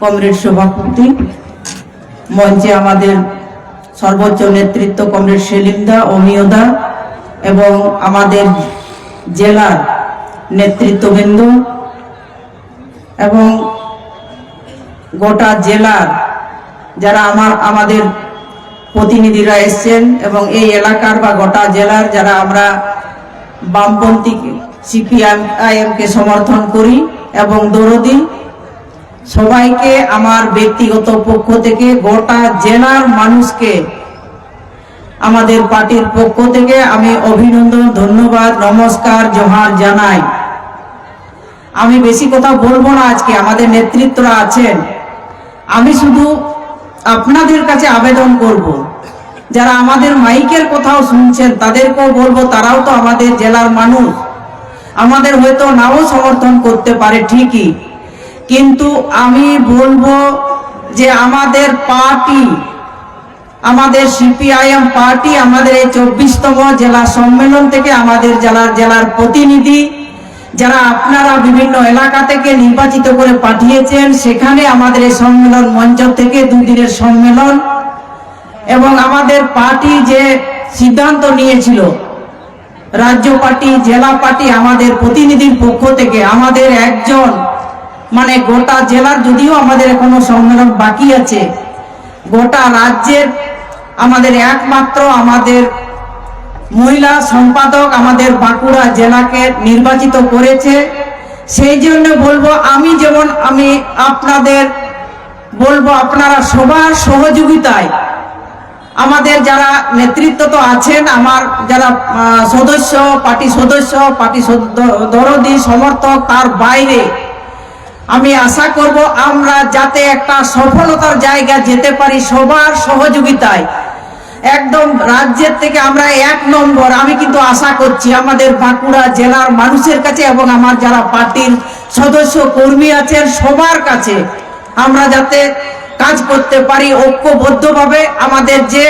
Comrade সভাপতি মঞ্চে আমাদের সর্বোচ্চ নেতৃত্ব কমরেড সেলিমদা অমিয়দা এবং আমাদের জেলার নেতৃত্ববৃন্দ এবং গোটা জেলার যারা আমার, আমাদের প্রতিনিধিরা এসছেন এবং এই এলাকার বা গোটা জেলার যারা আমরা বামপন্থী সিপিএম, আইএমকে সমর্থন করি এবং দরদি সবাইকে আমার ব্যক্তিগত পক্ষ থেকে, গোটা জেলার মানুষকে আমাদের পার্টির পক্ষ থেকে আমি অভিনন্দন, ধন্যবাদ, নমস্কার, জোহার জানাই। আমি বেশি কথা বলব না আজকে, আমাদের নেতৃত্বরা আছেন। আমি শুধু আপনাদের কাছে আবেদন করব। যারা আমাদের মাইকের কথাও শুনছেন, তাদেরকেও বলব, তারাও তো আমাদের জেলার মানুষ। আমাদের হয়তো নাও সমর্থন করতে পারে, ঠিকই। কিন্তু আমি বলব যে আমাদের পার্টি, আমাদের সিপিআইএম পার্টি, আমাদের এই চব্বিশতম জেলা সম্মেলন থেকে আমাদের জেলার জেলার প্রতিনিধি, যারা আপনারা বিভিন্ন এলাকা থেকে নির্বাচিত করে পাঠিয়েছেন, সেখানে আমাদের এই সম্মেলন মঞ্চ থেকে দুদিনের সম্মেলন। এবং আমাদের পার্টি যে সিদ্ধান্ত নিয়েছিল, রাজ্য পার্টি, জেলা পার্টি আমাদের প্রতিনিধির পক্ষ থেকে, আমাদের একজন মানে গোটা জেলার যদিও আমাদের এখনও সম্মেলন বাকি আছে, গোটা রাজ্যের আমাদের একমাত্র আমাদের মহিলা সম্পাদক আমাদের বাঁকুড়া জেলাকে নির্বাচিত করেছে। সেই জন্য বলব, আমি যেমন, আমি আপনাদের বলব, আপনারা সবার সহযোগিতায় আমাদের যারা নেতৃত্ব তো আছেন, আমার যারা সদস্য, পার্টি সদস্য, পার্টি দরদি, সমর্থক, তার বাইরে আমি আশা করব আমরা যাতে একটা সফলতার জায়গা যেতে পারি সবার সহযোগিতায়। একদম রাজ্যের থেকে আমরা এক নম্বর। আমি কিন্তু আশা করছি আমাদের বাঁকুড়া জেলার মানুষের কাছে এবং আমার যারা পার্টির সদস্য, কর্মী আছেন সবার কাছে আমরা যাতে কাজ করতে পারি ঐক্যবদ্ধভাবে। আমাদের যে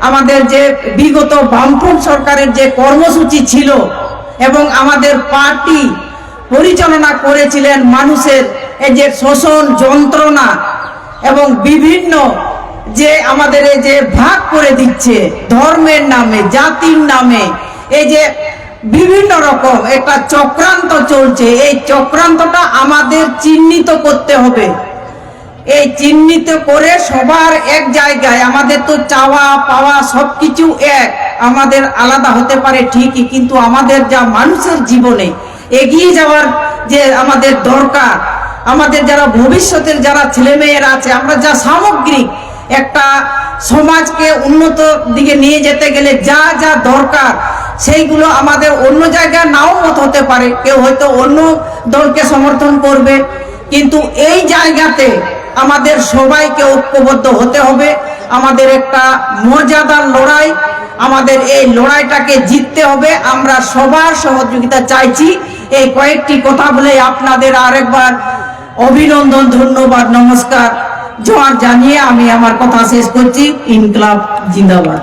আমাদের যে বিগত বামফ্রন্ট সরকারের যে কর্মসূচি ছিল এবং আমাদের পার্টি পরিচালনা করেছিলেন মানুষের এই যে শোষণ যন্ত্রণা এবং বিভিন্ন যে আমাদের এই যে ভাগ করে দিচ্ছে ধর্মের নামে, জাতির নামে, এই যে বিভিন্ন রকম একটা চক্রান্ত চলছে, এই চক্রান্তটা আমাদের চিহ্নিত করতে হবে। এই চিহ্নিত করে সবার এক জায়গায়, আমাদের তো চাওয়া পাওয়া সবকিছু এক, আমাদের আলাদা হতে পারে ঠিকই, কিন্তু আমাদের যা মানুষের জীবনে এগিয়ে যাওয়ার যে আমাদের দরকার, আমাদের যারা ভবিষ্যতের যারা ছেলেমেয়েরা আছে, আমরা যা সামগ্রিক একটা সমাজকে উন্নত দিকে নিয়ে যেতে গেলে যা যা দরকার, সেইগুলো আমাদের অন্য জায়গায় নাও মত হতে পারে। কেউ হয়তো অন্য দলকে সমর্থন করবে, কিন্তু এই জায়গাতে আমাদের সবাইকে ঐক্যবদ্ধ হতে হবে। আমাদের একটা মর্যাদার লড়াই আমাদের এই লড়াইটাকে জিততে হবে। আমরা সবার সহযোগিতা চাইছি। এই কয়েকটি কথা বলে আপনাদের আরেকবার অভিনন্দন, ধন্যবাদ, নমস্কার। জোয়ার জানিয়ে আমি আমার কথা শেষ করছি। ইনকলাব জিন্দাবাদ।